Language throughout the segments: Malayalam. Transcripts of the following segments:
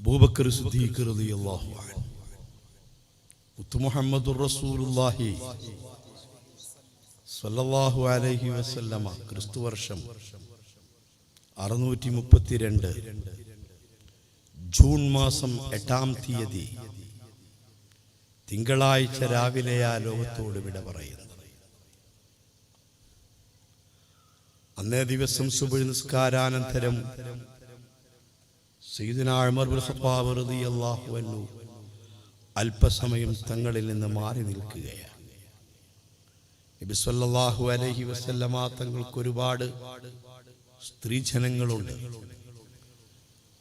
അബൂബക്കർ സിദ്ദീഖ് റളിയല്ലാഹു അൻഹു. മുത്തു മുഹമ്മദുർ റസൂലുള്ളാഹി സ്വല്ലല്ലാഹു അലൈഹി വസല്ലമ ക്രിസ്തു വർഷം അറുന്നൂറ്റി മുപ്പത്തിരണ്ട് ജൂൺ മാസം എട്ടാം തീയതി തിങ്കളാഴ്ച രാവിലെയാ ലോകത്തോട് വിട പറയുന്നു അന്നേ ദിവസം സുബ നിസ്കാരാനന്തരം അല്പസമയം തങ്ങളിൽ നിന്ന് മാറി നിൽക്കുകയാണ്. നബി സല്ലല്ലാഹു അലൈഹി വസല്ലമ തങ്ങൾക്ക് ഒരുപാട് സ്ത്രീജനങ്ങളുണ്ട്.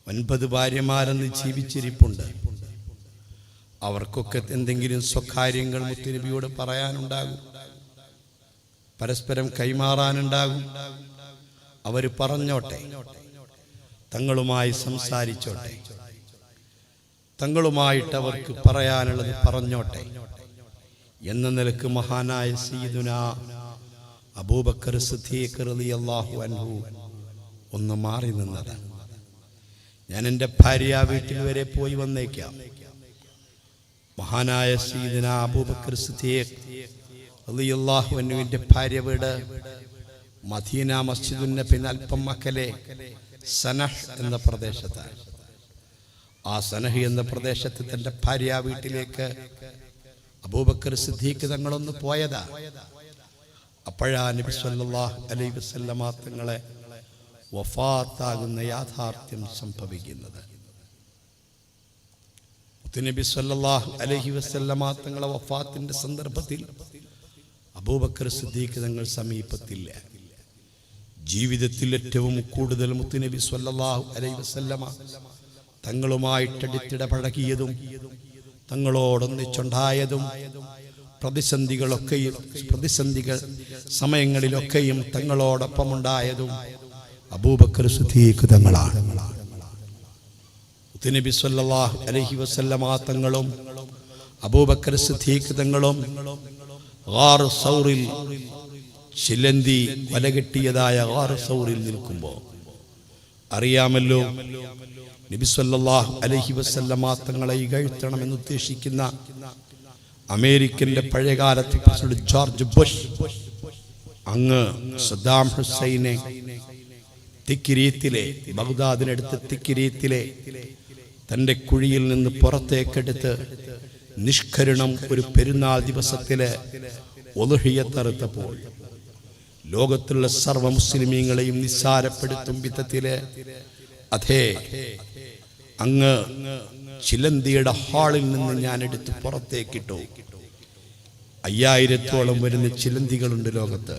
ഒൻപത് ഭാര്യമാരെന്ന് ജീവിച്ചിരിപ്പുണ്ട്. അവർക്കൊക്കെ എന്തെങ്കിലും സ്വകാര്യങ്ങൾ മുത്തുനബിയോട് പറയാനുണ്ടാകും. പരസ്പരം കൈമാറാനുണ്ടാകും. അവർ പറഞ്ഞോട്ടെ. തങ്ങളുമായി സംസാരിച്ചോട്ടെ. തങ്ങളുമായിട്ട് അവർക്ക് പറയാനുള്ളത് പറഞ്ഞോട്ടെ. എന്ന നിലയ്ക്ക് മഹാനായ സീദുന അബൂബക്കർ സിദ്ദീഖ് റളിയല്ലാഹു അൻഹു ഒന്ന് മാറി നിന്നത്. ഞാൻ എന്റെ ഭാര്യ വീട്ടിൽ വരെ പോയി വന്നേക്കാം. മഹാനായ സീദുന അബൂബക്കർ സിദ്ദീഖ് റളിയല്ലാഹു അൻഹുവിന്റെ ഭാര്യ വീട് മദീന മസ്ജിദിന് പിന്നൽപ്പം മക്കലെ സനഹ് എന്ന പ്രദേശത്താണ്. ആ സനഹ് എന്ന പ്രദേശത്ത് തന്റെ ഭാര്യ വീട്ടിലേക്ക് അബൂബക്കർ സിദ്ദീഖ് തങ്ങളൊന്ന് പോയതാ. അപ്പോഴാ നബി സല്ലല്ലാഹു അലൈഹി വസല്ലമ തങ്ങളെ വഫാത്താകുന്ന യാഥാർത്ഥ്യം സംഭവിക്കുന്നത്. നബി സല്ലല്ലാഹു അലൈഹി വസല്ലമ തങ്ങളെ വഫാത്തിന്റെ സന്ദർഭത്തിൽ അബൂബക്കർ സിദ്ദീഖ് തങ്ങൾ സമീപത്തില്ല. ജീവിതത്തിൽ ഏറ്റവും കൂടുതൽ മുത്തുനബി സല്ലല്ലാഹു അലൈഹി വസല്ലമ തങ്ങളുമായിട്ടടുത്തിട പഴകിയതും തങ്ങളോടൊന്നിച്ചുണ്ടായതും പ്രതിസന്ധികളൊക്കെയും പ്രതിസന്ധികൾ സമയങ്ങളിലൊക്കെയും തങ്ങളോടൊപ്പമുണ്ടായതും അബൂബക്കർ സുദ്ദീഖ് തങ്ങളാണ്. നബി സല്ലല്ലാഹു അലൈഹി വസല്ലമ തങ്ങളും അബൂബക്കർ സിദ്ദീഖ് തങ്ങളും സൗറിൽ ചിലന്തി വലകെട്ടിയതായ ഗാർ സൗറിൽ നിൽക്കുമ്പോൾ അറിയാമല്ലോ നബി സല്ലല്ലാഹു അലൈഹി വസല്ലമ തങ്ങളെ ഇകഴ്ത്തണമെന്ന് ഉദ്ദേശിക്കുന്ന അമേരിക്കന്റെ പഴയകാലത്തെ പ്രസിഡന്റ് ജോർജ് ബുഷ് അങ്ങ് സദ്ദാം ഹുസൈനെ തിക്കിരീത്തിലെ ബഗ്ദാദിനടുത്ത് തിക്കിരീത്തിലെ തന്റെ കുഴിയിൽ നിന്ന് പുറത്തേക്കെടുത്ത് നിഷ്കരുണം ഒരു പെരുന്നാൾ ദിവസത്തിലെ ഒലുഹിയത്തറുത്തപ്പോൾ ലോകത്തുള്ള സർവ മുസ്ലിമീങ്ങളെയും നിസ്സാരപ്പെടുത്തും വിധത്തിൽ. അതെ അങ്ങ് ചിലന്തിയുടെ ഹാളിൽ നിന്ന് ഞാൻ എടുത്ത് പുറത്തേക്കിട്ടു. അയ്യായിരത്തോളം വരുന്ന ചിലന്തികളുണ്ട് ലോകത്ത്.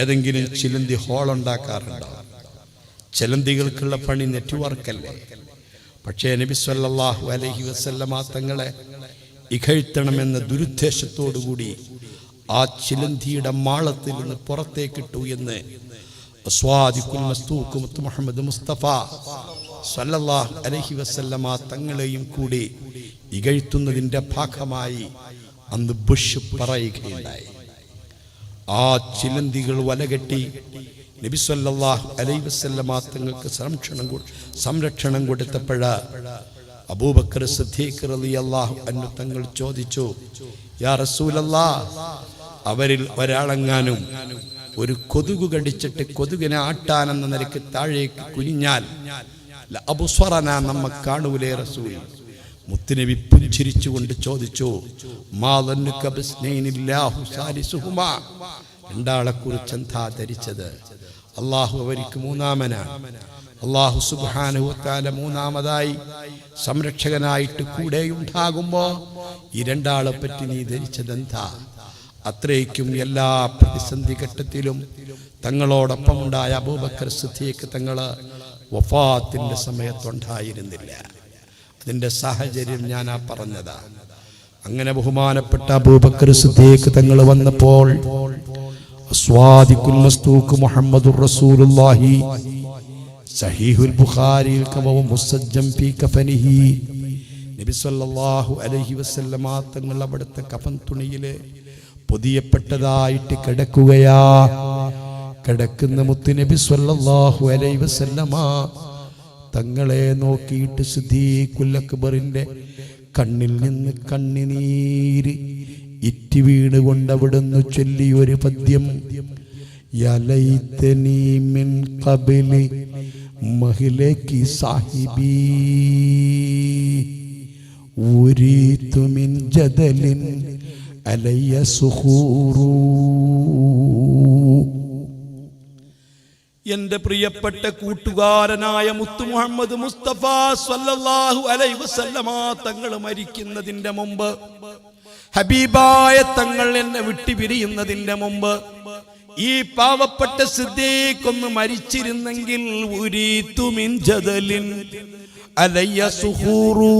ഏതെങ്കിലും ചിലന്തി ഹോൾ ഉണ്ടാക്കാറുണ്ടോ ചിലന്തികൾക്കുള്ള പണി നെറ്റ്വർക്കല്ലേ? പക്ഷേ നബി സല്ലാഹു അലൈഹി വസല്ലമ തങ്ങളെ ഇകഴ്ത്തണമെന്ന ദുരുദ്ദേശത്തോടുകൂടി ആ ചിലന്തിയുടെ മാളത്തിൽ നിന്ന് പുറത്തേക്കിട്ടു എന്ന് മുഹമ്മദ് മുസ്തഫ സല്ലല്ലാഹു അലൈഹി വസല്ലമ തങ്ങളെയും കൂടി ഇകഴ്ത്തുന്നതിന്റെ ഭാഗമായി അന്ന് ബുഷ് പറയുകയുണ്ടായി. ആ ചിലന്തികൾ വലകെട്ടി നബി സല്ലല്ലാഹു അലൈഹി വസല്ലമ തങ്ങൾക്ക് സംരക്ഷണം സംരക്ഷണം കൊടുത്തപ്പോഴ അബൂബക്കർ സിദ്ദീഖ് റളിയല്ലാഹു അൻഹു തങ്ങൾ ചോദിച്ചു യാ റസൂലല്ലാ അവരിൽ ഒരാളെങ്ങാനും ഒരു കൊതുക് കടിച്ചിട്ട് കൊതുകിനെ ആട്ടാനെന്ന നിലയ്ക്ക് താഴേക്ക് കുനിഞ്ഞാൽ അബുസ്വറന നമ്മ കാണൂലേ റസൂൽ. മുത്തുനബി പുഞ്ചിരിച്ചുകൊണ്ട് ചോദിച്ചു രണ്ടാളെ കുറിച്ച് എന്താ ധരിച്ചത്? അള്ളാഹു അവർക്ക് മൂന്നാമനാണ്. അള്ളാഹു സുബാനുവത്താല മൂന്നാമതായി സംരക്ഷകനായിട്ട് കൂടെയുണ്ടാകുമ്പോൾ ഈ രണ്ടാളെ പറ്റി നീ ധരിച്ചതെന്താ? അത്രയ്ക്കും എല്ലാ പ്രതിസന്ധി ഘട്ടത്തിലും തങ്ങളോടൊപ്പം ഉണ്ടായ അബൂബക്കർ സിദ്ദീഖ് തങ്ങൾ വഫാത്തിന്റെ സമയത്തുണ്ടായിരുന്നില്ല. അതിന്റെ സാഹചര്യം ഞാൻ ആ പറഞ്ഞതാ. അങ്ങനെ ബഹുമാനപ്പെട്ട അബൂബക്കർ സിദ്ദീഖ് തങ്ങൾ വന്നപ്പോൾ മുഹമ്മദുർ റസൂലുള്ളാഹി സഹീഹുൽ ബുഖാരിയിൽ കവവും മുസജ്ജം ഫീ കഫനിഹി നബി സല്ലല്ലാഹു അലൈഹി വസല്ലമ തങ്ങൾ അവിടുത്തെ കഫൻ തുണിയിൽ പൊതിയപ്പെട്ടതായിട്ട് കിടക്കുകയാ. കിടക്കുന്ന മുത്തുനബി സ്വല്ലാഹു അലൈഹി വസല്ലമ തങ്ങളെ നോക്കിയിട്ട് സിദ്ദീഖുൽ കണ്ണിൽ നിന്ന് കണ്ണിനീര് ഇറ്റി വീണ് അവിടുന്ന് ചൊല്ലി ചൊല്ലിയൊരു പദ്യം. മഹിലക്കി സാഹിബി ഊരീതു മിൻ ജദലിൻ അലയ്യ സുഹൂറു എന്റെ പ്രിയപ്പെട്ട കൂട്ടുകാരനായ മുത്തു മുഹമ്മദ് മുസ്തഫ സല്ലല്ലാഹു അലൈഹി വസല്ലമ തങ്ങൾ മരിക്കുന്നതിന്റെ മുമ്പ് ഹബീബായ തങ്ങൾ എന്നെ വിട്ടുപിരിയുന്നതിന്റെ മുമ്പ് ഈ പാവപ്പെട്ട സിദ്ദീഖ് മരിച്ചിരുന്നെങ്കിൽ ഉരീതു മിൻ ജദലിൻ അലയ്യ സുഹൂറൂ.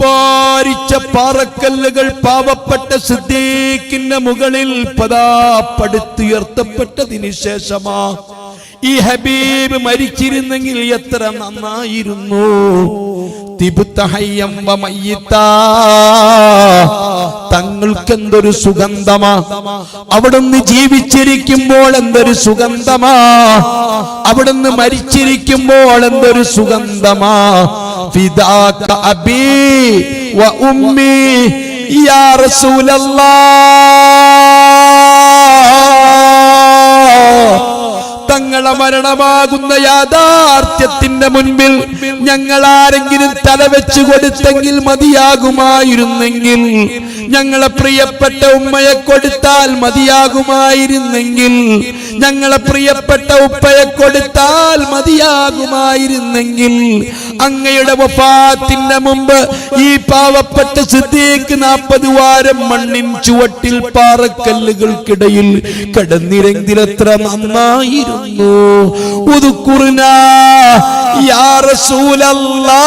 ഭാരിച്ച പാറക്കല്ലുകൾ പാവപ്പെട്ട സിദ്ദീഖിന്റെ മുകളിൽ പതാ പടുത്തുയർത്തപ്പെട്ടതിന് ശേഷമാ ഈ ഹബീബ് മരിച്ചിരുന്നെങ്കിൽ എത്ര നന്നായിരുന്നു. തങ്ങൾക്കെന്തൊരു സുഗന്ധമാ. അവിടുന്ന് ജീവിച്ചിരിക്കുമ്പോൾ എന്തൊരു സുഗന്ധമാ. അവിടുന്ന് മരിച്ചിരിക്കുമ്പോൾ എന്തൊരു സുഗന്ധമാ. ഫിദാക അബീ വ ഉമ്മി യാ റസൂലല്ലാഹ് തങ്ങളെ മരണമാകുന്ന യാഥാർത്ഥ്യത്തിന്റെ മുൻപിൽ ഞങ്ങൾ ആരെങ്കിലും തലവെച്ച് കൊടുത്തെങ്കിൽ മതിയാകുമായിരുന്നെങ്കിൽ ഞങ്ങളെ പ്രിയപ്പെട്ട ഉമ്മയെ കൊടുത്താൽ മതിയാകുമായിരുന്നെങ്കിൽ ഞങ്ങളെ പ്രിയപ്പെട്ട ഉപ്പയെ കൊടുത്താൽ മതിയാകുമായിരുന്നെങ്കിൽ അങ്ങയുടെ വഫാത്തിന്റെ മുമ്പ് ഈ പാവപ്പെട്ട സിദ്ദീഖ് നാൽപ്പത് വാരം മണ്ണിൻ ചുവട്ടിൽ പാറക്കല്ലുകൾക്കിടയിൽ കടന്നിരങ്കിലെത്ര നന്നായിരുന്നു. ഉതുക്കുറിന യാ റസൂലല്ലാ.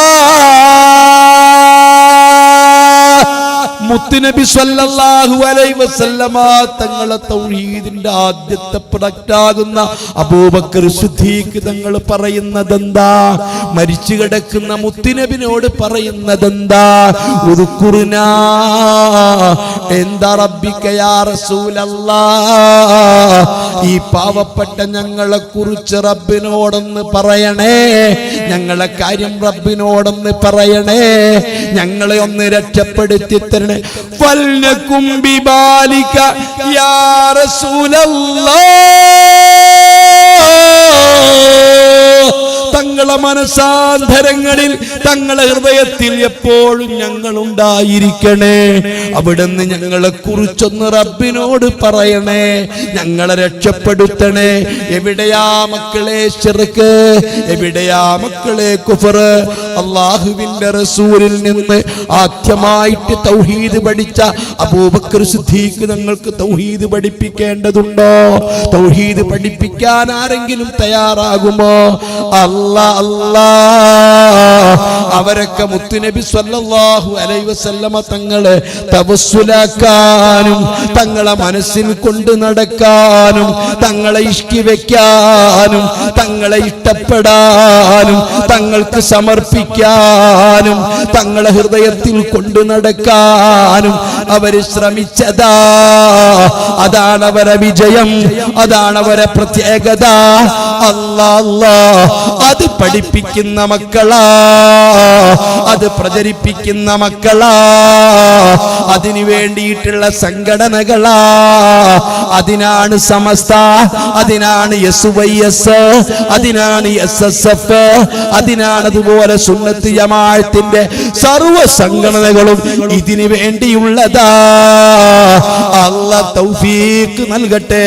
മുത്തുനബി സല്ലല്ലാഹു അലൈഹി വസല്ലമ തങ്ങളെ തൗഹീദിന്റെ ആദ്യത്തെ പ്രൊഡക്റ്റ് ആകുന്ന അബൂബക്കർ സിദ്ദീഖ് തങ്ങൾ പറയുന്നതെന്താ? മരിച്ചു കിടക്കുന്ന മുത്തുനബിനോട് പറയുന്നതെന്താ? ഉദുക്കുറുന എന്താ റബ്ബിക്ക യാ റസൂലല്ലാ ഈ പാവപ്പെട്ട ഞങ്ങളെ കുറിച്ച് റബ്ബിനോടൊന്ന് പറയണേ. ഞങ്ങളെ കാര്യം റബ്ബിനോടൊന്ന് പറയണേ. ഞങ്ങളെ ഒന്ന് രക്ഷപ്പെടുത്തി തരണേ. ബിബാലിക യാ റസൂലല്ലാഹ് തങ്ങളെ മനസാന്തരങ്ങളിൽ തങ്ങളെ ഹൃദയത്തിൽ എപ്പോഴും ഞങ്ങൾ ഉണ്ടായിരിക്കണേ അവിടുന്ന് ഞങ്ങളെ കുറിച്ചൊന്ന് റബ്ബിനോട് പറയണേ. ഞങ്ങളെ രക്ഷപ്പെടുത്തണേ. എവിടെയാ മക്കളെ ചെറുക്ക്? എവിടെയാ മക്കളെ കുഫർ? അള്ളാഹുവിന്റെ റസൂലിൽ നിന്ന് ആദ്യമായിട്ട് തൗഹീദ് പഠിച്ച അബൂബക്കർ സിദ്ദീഖ് ഞങ്ങൾക്ക് തൗഹീദ് പഠിപ്പിക്കേണ്ടതുണ്ടോ? തൗഹീദ് പഠിപ്പിക്കാൻ ആരെങ്കിലും തയ്യാറാകുമോ? അല്ലാ അല്ലാ അവരൊക്കെ മുത്തുനബി സല്ലല്ലാഹു അലൈഹി വസല്ലമ തങ്ങളെ തവസ്സുലാക്കാനും തങ്ങളെ മനസ്സിൽ കൊണ്ട് നടക്കാനും തങ്ങളെ ഇഷ്കി വെക്കാനും തങ്ങളെ ഇഷ്ടപ്പെടാനും തങ്ങൾക്ക് സമർപ്പിക്കാനും തങ്ങളെ ഹൃദയത്തിൽ കൊണ്ടു നടക്കാനും അവർ ശ്രമിച്ചതാ. അതാണ് അവരെ വിജയം അതാണ് അവരെ പ്രത്യേകത. അല്ലാ അല്ലാ. അത് പഠിപ്പിക്കുന്ന മക്കളാ. അത് പ്രചരിപ്പിക്കുന്ന മക്കളാ. അതിനു വേണ്ടിയിട്ടുള്ള സംഘടനകളാ. അതിനാണ് സമസ്ത അതിനാണ് എസ് വൈ എസ് അതിനാണ് എസ് എസ് എഫ് അതിനാണ് അതുപോലെ സുന്നത്ത് ജമാഴത്തിന്റെ സർവ സംഘടനകളും ഇതിനു വേണ്ടിയുള്ളതാ. അല്ല തൗഫീക്ക് നൽകട്ടെ.